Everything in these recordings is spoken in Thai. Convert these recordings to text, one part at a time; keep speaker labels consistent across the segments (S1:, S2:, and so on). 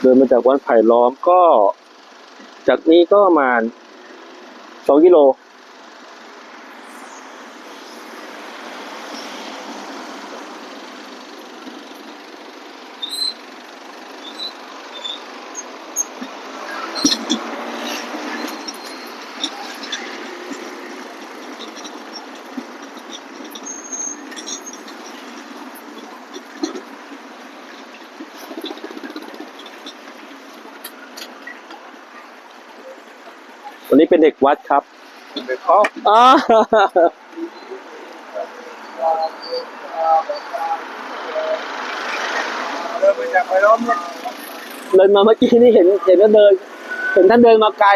S1: เดินมาจากวัดไผ่ล้อมก็ จากนี้ก็ประมาณสองกิโล วันนี้เป็นเด็กวัดครับ
S2: เด็กเขา
S1: อ่า
S2: เดินไปจากไปล้อมเนี่ย
S1: เดินมาเมื่อกี้นี่เห็นเห็นว่าเดินเห็นท่านเดินมาไกล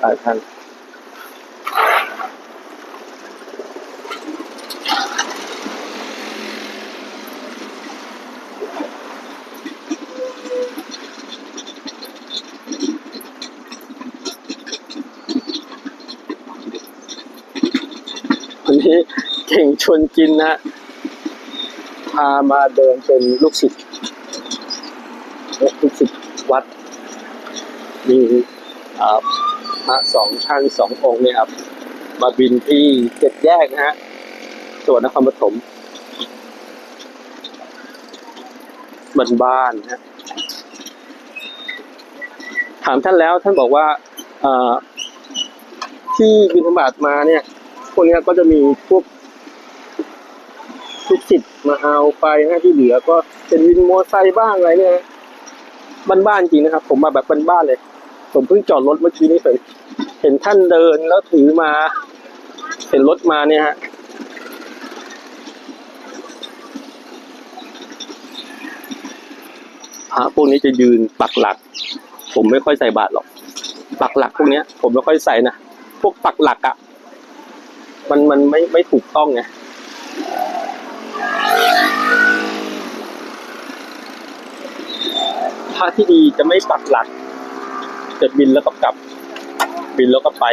S1: หลายท่านวันนี้เก่งชวนกินนะพามาเดินเป็นลูกศิษย์ลูกศิษย์วัดมีอ่า พระสองท่านสององค์เนี่ยครับมาบินที่เจ็ดแยกนะฮะจังหวัดนครปฐมบ้านบ้านนะฮะถามท่านแล้วท่านบอกว่าที่บินธบาตมาเนี่ยพวกนี้ก็จะมีพวกทุกสิทธิ์มาเอาไปนะที่เหลือก็เป็นวินมอไซค์บ้างอะไรเนี่ยบ้านๆจริงนะครับ ผมมาแบบบ้านๆเลย ผมเพิ่งจอดรถเมื่อกี้นี่เห็นเห็นท่านเดินแล้วถือมา เห็นรถมาเนี่ยฮะพระพวกนี้จะยืนปักหลัก ผมไม่ค่อยใส่บาตรหรอก ปักหลักพวกนี้ผมไม่ค่อยใส่นะพวกปักหลักอะ่ะ มันมันไม่ไม่ถูกต้องไงพระที่ดีจะไม่ปักหลัก จะบินแล้วก็กลับ บินแล้วก็ไป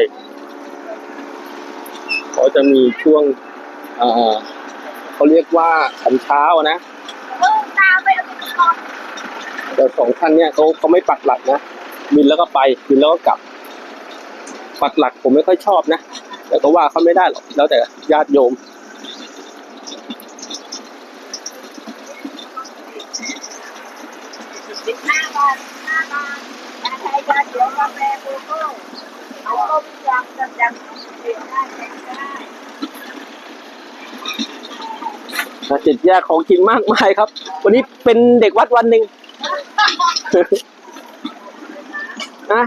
S1: เขาจะมีช่วงเขาเรียกว่าขันเช้านะแต่สองท่านเนี่ยเขาเขาไม่ปักหลักนะบินแล้วก็ไปบินแล้วก็กลับ ปักหลักผมไม่ค่อยชอบนะแต่ก็ว่าเขาไม่ได้หรอกแล้วแต่ญาติโยม
S3: สิบห้าบาทห้าบาท แต่ใครจะเดี๋ยวกาแฟโกโก้เอาต้มยำกับยำเปลี่ยนได้แข่งได้
S1: นะเจ็ดแยกของกินมากมายครับ วันนี้เป็นเด็กวัดวันหนึ่งนะ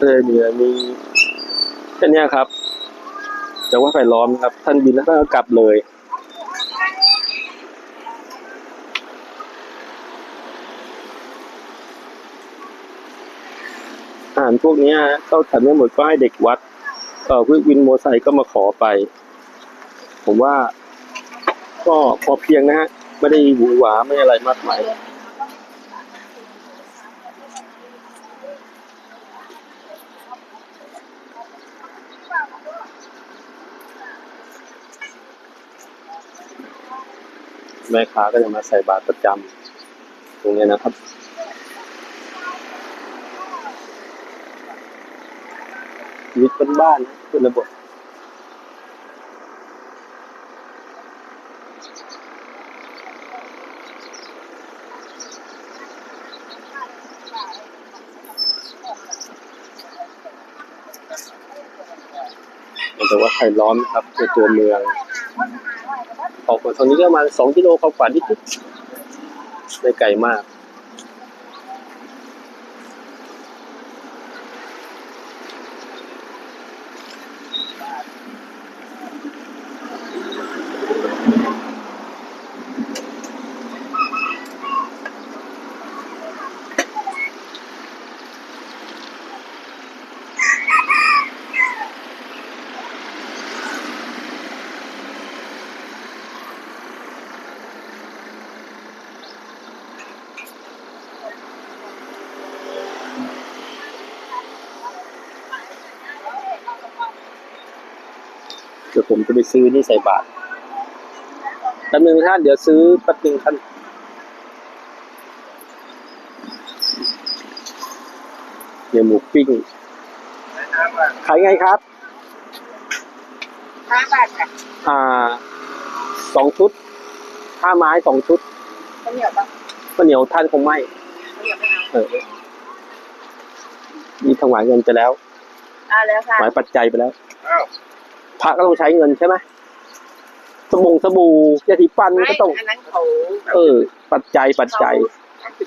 S1: เลยมีมีแค่นี้ครับจากว่าไฟล้อมครับ ท่านบินแล้วท่านก็กลับเลยอาหารพวกนี้เข้าฉันไม่หมดก็ให้เด็กวัดเออพวินโมไซค์ก็มาขอไป ผมว่า ก็พอเพียงนะฮะ ไม่ได้หวือหวาไม่อะไรมากมาย แม่ค้าก็จะมาใส่บาตรประจำตรงนี้นะครับชีวิตเป็นบ้านเป็นระบบมันจะว่าไทยล้อมนะครับในตัวเมือง ออกมาตรงนี้ประมาณสองกิโลกว่าๆนิดๆไม่ไกลมาก เดี๋ยวผมจะไปซื้อนี่ใส่บาตรแป๊บนึงท่านเดี๋ยวซื้อแป๊บนึงท่านเนี่ยหมูปิ้ง
S2: น้ำอะ
S1: ขายไงครับ
S3: ห้าบาทค่ะ
S1: อ่าสองชุดห้าไม้สองชุด
S3: ข้าวเหนียวปะ
S1: ข้าวเหนียวท่านคงไม่
S3: ข้าวเหนียวไม่เอา
S1: เออมีถวายเงินไปแล้ว
S3: อ่าแล้วค่ะ
S1: ถวายปัจจัยไปแล้ว
S2: อ้าว
S1: พ ระก็ต้องใช้เงินใช่ไหมสบงสบู่ยาสีฟัน
S3: ไม่
S1: ก็ต้อง
S3: อันนั้นเขา
S1: เออ ปัจจัยปัจจัย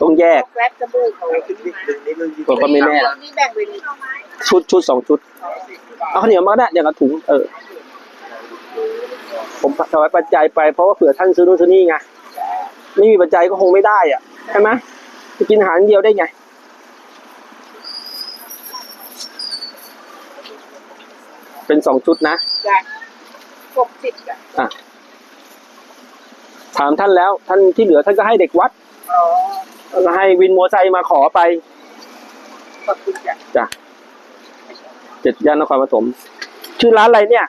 S1: ต้องแยก
S3: แกร็บสบู่เขา
S2: เอาขึ้นนิดนึงนิดนึง
S1: ผมก็ไม่แน่
S3: นี่แบ่งเป็น
S1: ชุดชุดสองชุด เอาข้าวเหนียวมาก็ได้อย่างละถุงเออ ผมถวายปัจจัยไปเพราะว่าเผื่อท่านซื้อนู่นซื้อนี่ไง ไม่มีปัจจัยก็คงไม่ได้อะ ใช่ไหมจะกินอาหารเดียวได้ไง เป็นสองชุดนะ
S3: จ้ะหกสิบอะ
S1: อะถามท่านแล้ว ท่านที่เหลือท่านก็ให้เด็กวัด
S3: อ๋อ
S1: แล้วก็ให้วินมอเตอร์ไซค์มาขอไป
S3: ขอบคุณจ้ะ
S1: จ้ะเจ็ดย่านนครปฐมชื่อร้านอะไรเนี่ย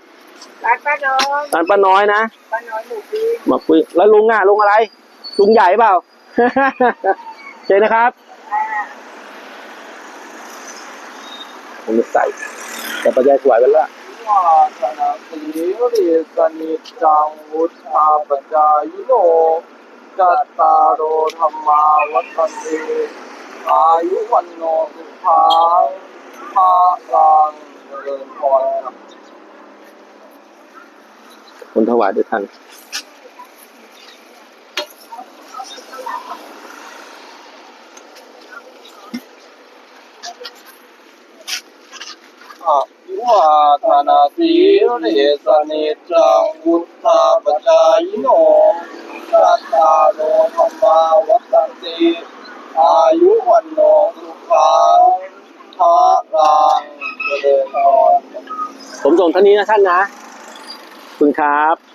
S3: ร้านป้าน้อย
S1: ร้านป้าน้อยนะ
S3: ป้าน้อยหมูปิ้ง
S1: มาคุยแล้วลุงอะลุงอะไร ลุงใหญ่เปล่า เจนนะครับ
S3: อ่า
S1: ผมจะใส่แต่ปัจจัยถวายไปแล้ว
S2: วาสนาสีริสนิจังวุฒาปัญญายโนจัตตารโอธรรมาวัฏนติอายุวันโนสุขังภาลังเจริญพรครับ
S1: ผมถวายด้วยท่าน
S2: อภิ วาธนาสีริสนิจังวุฒาปัญญายโนสัตตาโลธรรมาวัตติอายุวันโนสุขังภาลังเจริญพร
S1: ผมส่งเท่านี้นะท่านนะ คุณครับ